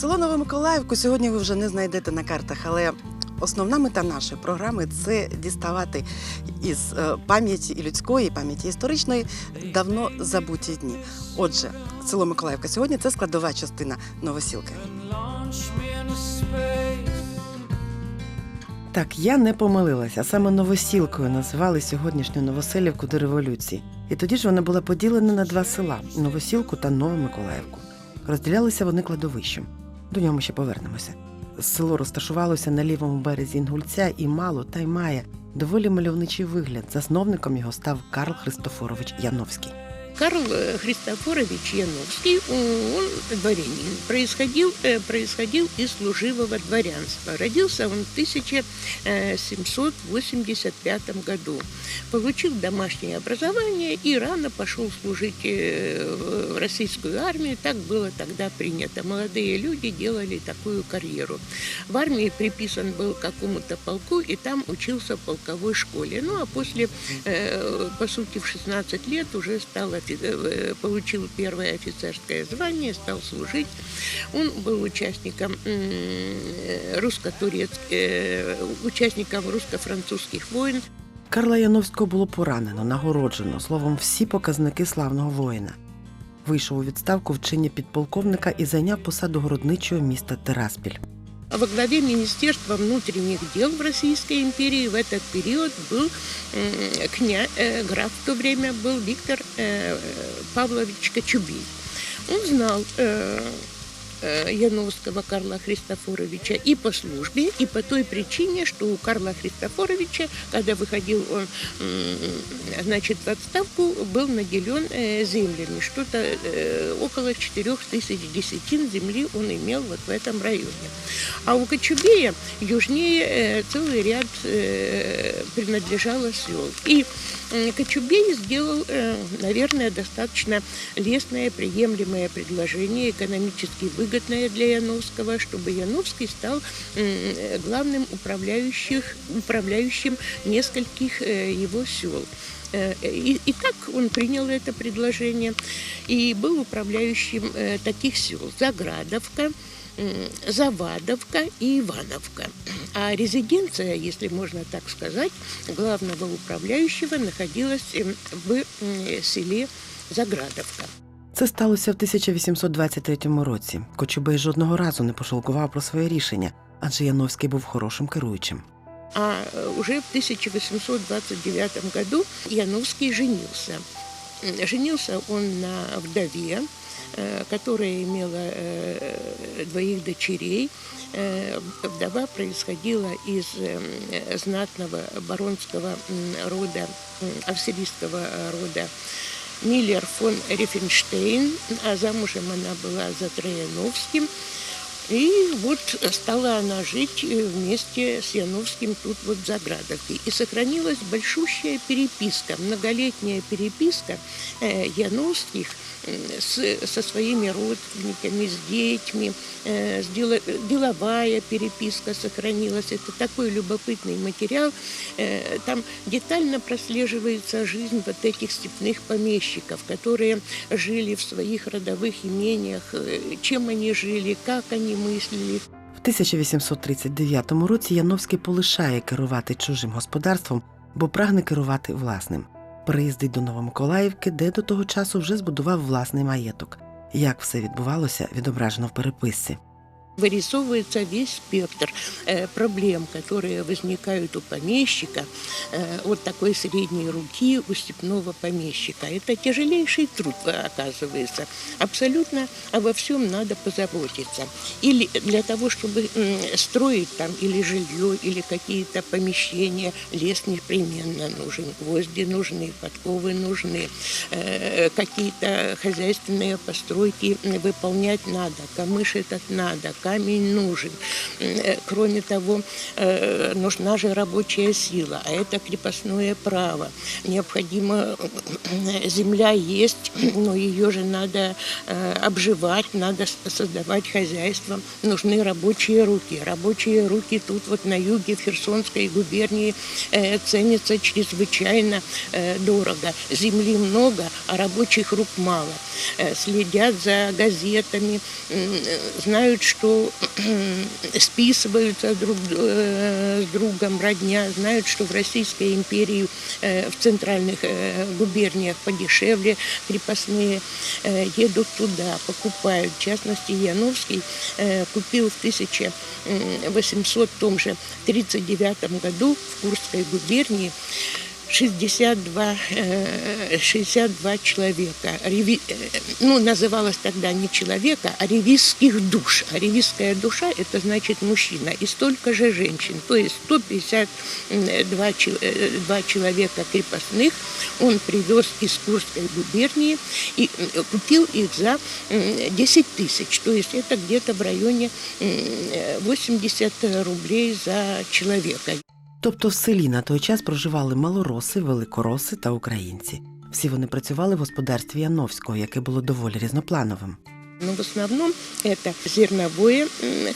Село Новомиколаївку сьогодні ви вже не знайдете на картах, але основна мета нашої програми це діставати із е, пам'яті людської, пам'яті історичної давно забуті дні. Отже, село Миколаївка сьогодні це складова частина Новосілки. Так, я не помилилася. Саме новосілкою називали сьогоднішню Новоселівку до революції. І тоді ж вона була поділена на два села Новосілку та Новомиколаївку. Розділялися вони кладовищем. До нього ми ще повернемося. Село розташувалося на лівому березі Інгульця і мало та й має доволі мальовничий вигляд. Засновником його став Карл Христофорович Яновський. Карл э, Христофорович Яновский, он дворянин, происходил, э, происходил из служивого дворянства. Родился он в 1785 году. Получил домашнее образование и рано пошел служить э, в российскую армию. Так было тогда принято. Молодые люди делали такую карьеру. В армии приписан был к какому-то полку и там учился в полковой школе. Ну а после, по сути, в 16 лет уже стал получил первое офицерское звание, стал служить. Он был участником м, э, русско-турецких, э, участником русско-французских войн. Карла Яновського було поранено, нагороджено, словом, всі показники славного воїна. Вийшов у відставку в чині підполковника і зайняв посаду городничого міста Тераспіль. А Во главе Министерства внутренних дел в Российской империи в этот период был м, кня, э, граф в то время был Виктор э, Павлович Кочубей. Он знал э, э, Яновского Карла Христофоровича и по службе, и по той причине, что у Карла Христофоровича, когда выходил он значит, в отставку, был наделен э, землями. Что-то э, около 4 тысяч десятин земли он имел вот в этом районе. А у Кочубея южнее э, целый ряд э, принадлежало сел. И Кочубей сделал, э, наверное, достаточно лестное, приемлемое предложение, экономически выгодное для Яновского, чтобы Яновский стал главным управляющих, управляющим нескольких э, его сел. Э, И, и так он принял это предложение и был управляющим э, таких сел. Заградовка, Завадовка и Ивановка. А резиденция, если можно так сказать, главного управляющего находилась в селе Заградовка. Це сталося в 1823 році. Кочубей жодного разу не пошалкував про своє рішення, адже Яновський був хорошим керуючим. А э, уже в 1829 году Яновский женился. М, Женился он на вдове, э, которая имела э, двоих дочерей. Э, Вдова происходила из э, м, знатного баронского м, рода, м, австрийского э, рода Миллер фон Рифенштейн, а замужем она была за Трояновским. И вот стала она жить э, вместе с Яновским тут вот в Заградовке. И сохранилась большущая переписка, многолетняя переписка э, Яновских м, с, со своими родственниками, с детьми, э, с дело- деловая переписка сохранилась. Это такой любопытный материал. Э, Там детально прослеживается жизнь вот этих степных помещиков, которые жили в своих родовых имениях, э, чем они жили, как они мыслили. В 1839 році Яновський полишає керувати чужим господарством, бо прагне керувати власним. Приїздить до Новомиколаївки, де до того часу вже збудував власний маєток. Як все відбувалося, відображено в переписці. Вырисовывается весь спектр э, проблем, которые возникают у помещика, э, от такой средней руки у степного помещика. Это тяжелейший труд, э, оказывается. Абсолютно обо всем надо позаботиться. Или для того, чтобы строить там или жилье, или какие-то помещения, лес непременно нужен, гвозди нужны, подковы нужны, э, какие-то хозяйственные постройки выполнять надо, камыш этот надо, камень нужен. Э, Кроме того, э, нужна же рабочая сила, а это крепостное право. Необходимо, э, земля есть, но ее же надо обживать, надо создавать хозяйство. Нужны рабочие руки. Рабочие руки тут вот на юге, в Херсонской губернии ценятся чрезвычайно дорого. Земли много, а рабочих рук мало. Следят за газетами, знают, что списываются друг э, с другом родня, знают, что в Российской империи э, в центральных э, губерниях подешевле крепостные едут туда, покупают. В частности, Яновский купил в 1800 том же 39 году в Курской губернии 62, э, 62 человека. Реви- э, ну, называлось тогда не человека, а ревизских душ. А ревизская душа – это значит мужчина. И столько же женщин. То есть 152 че- э, два человека крепостных он привез из Курской губернии и купил их за м, 10 тысяч. То есть это где-то в районе м, э, 80 рублей за человека. Тобто в селі на той час проживали малороси, великороси та українці. Всі вони працювали в господарстві Яновського, яке було доволі різноплановим. Но в основном это зерновое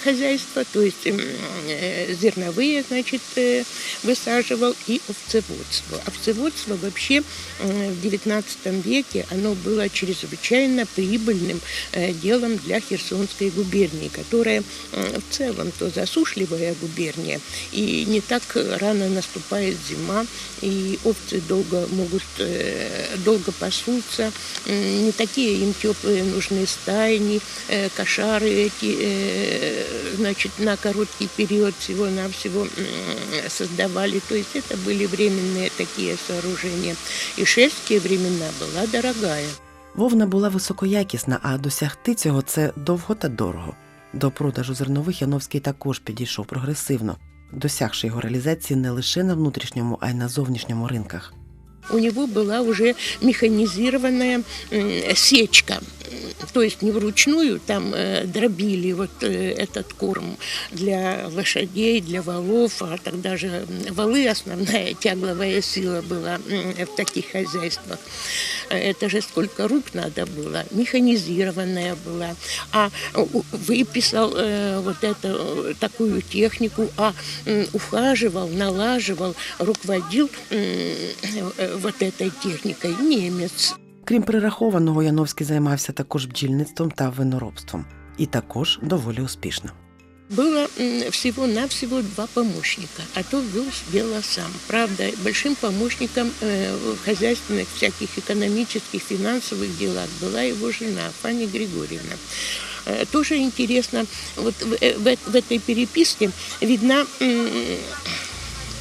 хозяйство, то есть э, зерновые, значит, э, высаживал и овцеводство. Овцеводство вообще м, в XIX веке оно было чрезвычайно прибыльным э, делом для Херсонской губернии, которая в целом то засушливая губерния, и не так рано наступает зима, и овцы долго могут, э, долго пасутся, не такие им теплые нужны стайни, э, кошары эти, э, значит, на короткий период всего-навсего м, создавали. То есть это были временные такие сооружения. И шельские времена была дорогая. Вовна була високоякісна, а досягти цього це довго та дорого. До продажу зернових Яновський також підійшов прогресивно, досягши його реалізації не лише на внутрішньому, а й на зовнішньому ринках. У него была уже механизированная м, сечка. То есть не вручную там э, дробили вот э, этот корм для лошадей, для валов, а тогда же валы основная тягловая сила была в таких хозяйствах. Это же сколько рук надо было, механизированная была. А выписал э, вот эту такую технику, а ухаживал, налаживал, руководил вот этой техникой немец. Крім перерахованого, Яновський займався також бджільництвом та виноробством. І також доволі успішно. Было м, всего-навсего два помощника, а то вел дело сам. Правда, большим помощником э, в хозяйственных, всяких экономических, финансовых делах была его жена Фаня Григорьевна. Э, Тоже интересно, вот в, э, в э- в этой переписке видна м,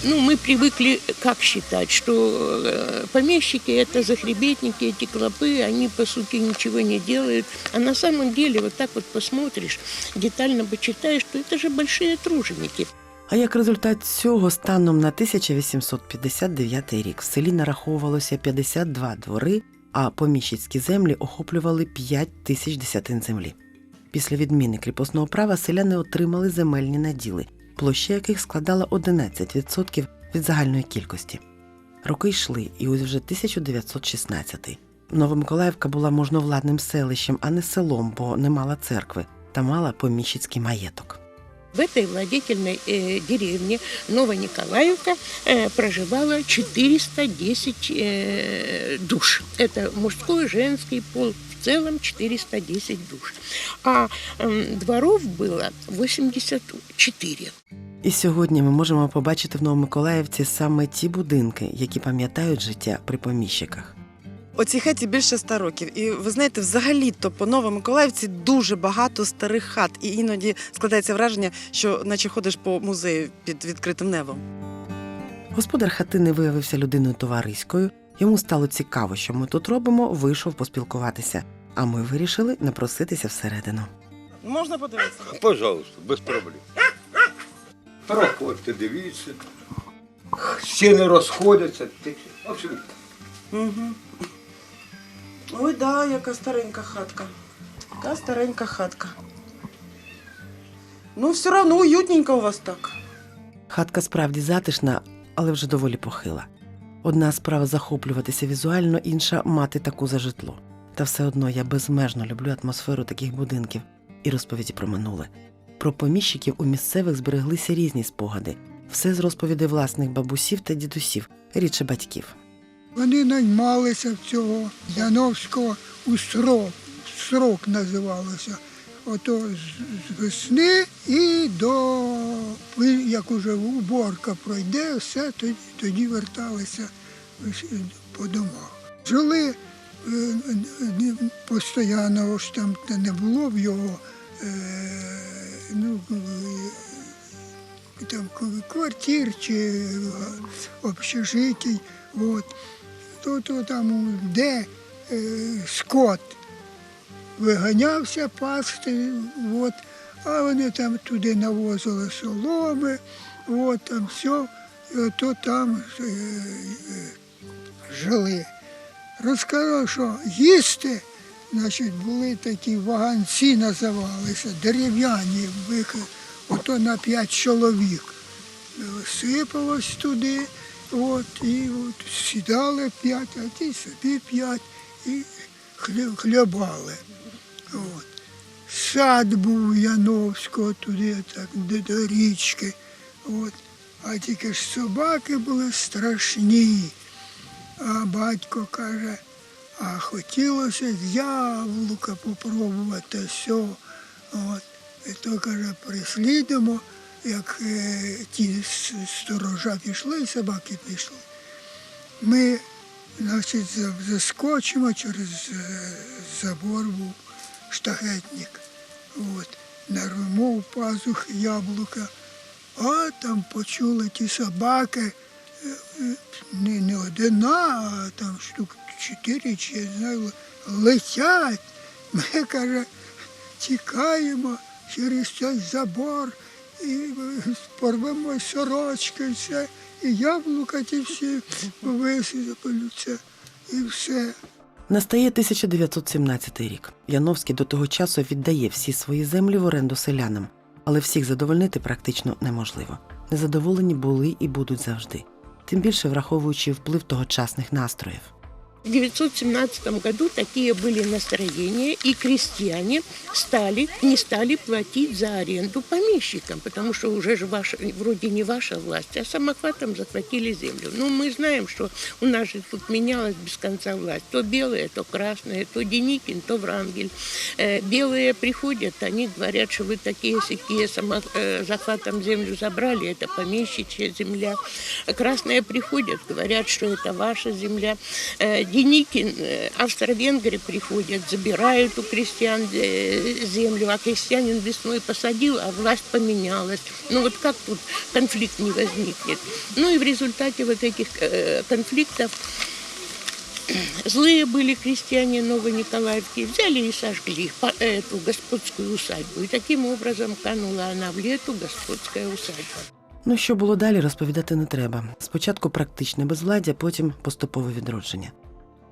ну, мы привыкли как считать, что э, помещики это захребетники, эти клопы, они по сути ничего не делают. А на самом деле вот так вот посмотришь, детально почитаешь, что это же большие труженики. А як результат цього, станом на 1859 рік в селі нараховувалося 52 двори, а поміщицькі землі охоплювали 5 тисяч десятин землі. Після відміни кріпосного права селяни отримали земельні наділи, площа яких складала 11% від загальної кількості. Роки йшли, і ось вже 1916. Новомиколаївка була можновладним селищем, а не селом, бо не мала церкви та мала поміщицький маєток. В этой владетельной э, деревне Новониколаевка э, проживало 410 э, душ. Это мужской, женский пол. В целом 410 душ. А м, дворов было 84. І сьогодні ми можемо побачити в Новомиколаївці саме ті будинки, які пам'ятають життя при поміщиках. Оцій хаті більше ста років. І ви знаєте, взагалі-то по Новомиколаївці дуже багато старих хат. І іноді складається враження, що наче ходиш по музею під відкритим небом. Господар хатини виявився людиною товариською. Йому стало цікаво, що ми тут робимо, вийшов поспілкуватися. А ми вирішили напроситися всередину. Можна подивитися? Пожалуйста, без проблем. Проходьте, дивіться. Стіни розходяться. Абсолютно. Угу. Ой, да, яка старенька хатка. Яка старенька хатка. Ну, все одно уютненько у вас так. Хатка справді затишна, але вже доволі похила. Одна справа захоплюватися візуально, інша мати таку за житло. Та все одно я безмежно люблю атмосферу таких будинків і розповіді про минуле. Про поміщиків у місцевих збереглися різні спогади. Все з розповідей власних бабусів та дідусів, рідше батьків. Вони наймалися в цього Яновського у срок. Срок називалося. Ото з, весни і до як уже уборка пройде, все тоді, тоді верталися е, по домах. Жили е, постійно ж там та не було в його е, ну, там квартир чи общежитій. То, то там, де е, скот виганявся пасти, от, а вони там туди навозили соломи, от, там все, і ото там е, е, жили. Розказав, що їсти, значить, були такі ваганці називалися, дерев'яні, ото на п'ять чоловік. Сипалось туди, от, і от, сідали п'ять, а ті собі п'ять і хлібали. От. Сад був Яновського туди, так, де до річки. От. А тільки ж собаки були страшні. А батько каже, а хотілося яблука попробувати все. От. І то каже, прислідимо, як е, ті сторожа пішли, собаки пішли. Ми, значить, заскочимо через е, забор був штахетник. От. Нарвемо в пазух яблука, а там почули ті собаки, е, не, не одна, а там штук чотири чи я знаю, летять. Ми, каже, тікаємо через цей забор і е, порвемо сорочки, все, і яблука ті всі висипалються, і все. Настає 1917 рік. Яновський до того часу віддає всі свої землі в оренду селянам, але всіх задовольнити практично неможливо. Незадоволені були і будуть завжди, тим більше враховуючи вплив тогочасних настроїв. В 1917 году такие были настроения, и крестьяне стали, не стали платить за аренду помещикам, потому что уже же ваша, вроде не ваша власть, а самохватом захватили землю. Ну, мы знаем, что у нас же тут менялась без конца власть. То белые, то красные, то Деникин, то Врангель. Э, Белые приходят, они говорят, что вы такие сякие э, захватом землю забрали, это помещичья земля. Красные приходят, говорят, что это ваша земля. Э, Деникин, э, австро-венгры приходят, забирают у крестьян э, землю, а крестьянин весной посадил, а власть поменялась. Ну вот как тут конфликт не возникнет? Ну и в результате вот этих э, конфликтов Злые были крестьяне Новониколаевки, взяли и сожгли по- эту господскую усадьбу. И таким образом канула она в лету, господская усадьба. Ну що було далі, розповідати не треба. Спочатку практичне безвладдя, потім поступове відродження.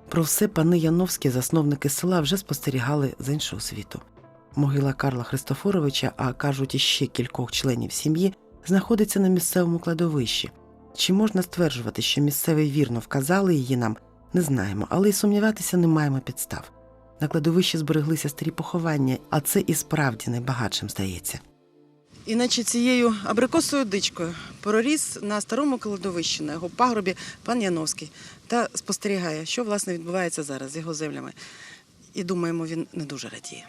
Про все пани Яновські, засновники села, вже спостерігали з іншого світу. Могила Карла Христофоровича, а кажуть, іще кількох членів сім'ї, знаходиться на місцевому кладовищі. Чи можна стверджувати, що місцеві вірно вказали її нам, не знаємо, але й сумніватися не маємо підстав. На кладовищі збереглися старі поховання, а це і справді найбагатшим здається. Іначе цією абрикосою дичкою проріс на старому кладовищі, на його пагорбі пан Яновський та спостерігає, що власне відбувається зараз з його землями. І думаємо, він не дуже радіє.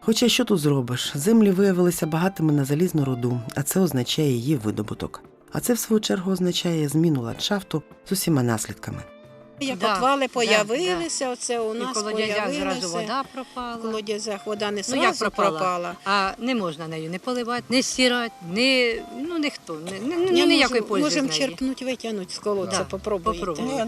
Хоча що тут зробиш? Землі виявилися багатими на залізну руду, а це означає її видобуток. А це, в свою чергу, означає зміну ландшафту з усіма наслідками. Як Да, отвали да, появилися, оце у І нас в колодязях зразу вода В пропала. колодязях вода не Ну як пропала? пропала. А не можна нею не поливати, не стирати, не, ну ніхто, не, не, ну, Я ніякої можу- пользи Можемо черпнути, витягнути з колодця, Да, попробуйте.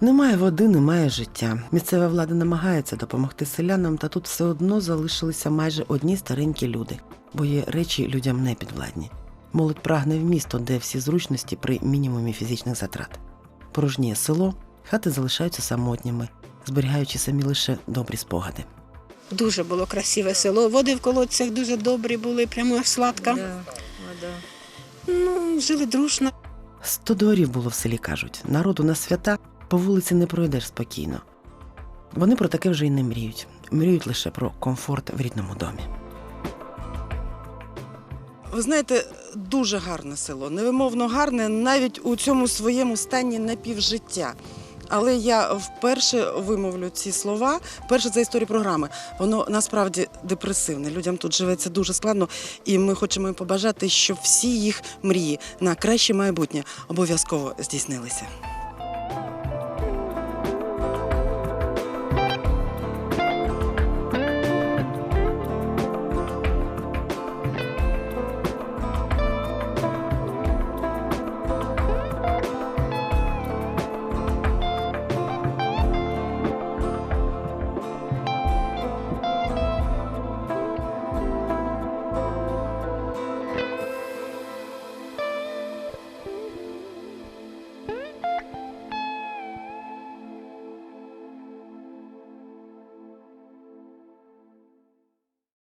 Немає води, немає життя. Місцева влада намагається допомогти селянам, та тут все одно залишилися майже одні старенькі люди, бо є речі людям не підвладні. Молодь прагне в місто, де всі зручності при мінімумі фізичних затрат. Порожніє село, хати залишаються самотніми, зберігаючи самі лише добрі спогади. Дуже було красиве село. Води в колодцях дуже добрі були, прямо сладка. Да, вода. Ну, жили дружно. Сто дворів було в селі, кажуть. Народу на свята по вулиці не пройдеш спокійно. Вони про таке вже й не мріють. Мріють лише про комфорт в рідному домі. Ви знаєте, дуже гарне село, невимовно гарне навіть у цьому своєму стані напівжиття. Але я вперше вимовлю ці слова, вперше за історію програми. Воно насправді депресивне. Людям тут живеться дуже складно, і ми хочемо їм побажати, щоб всі їх мрії на краще майбутнє обов'язково здійснилися.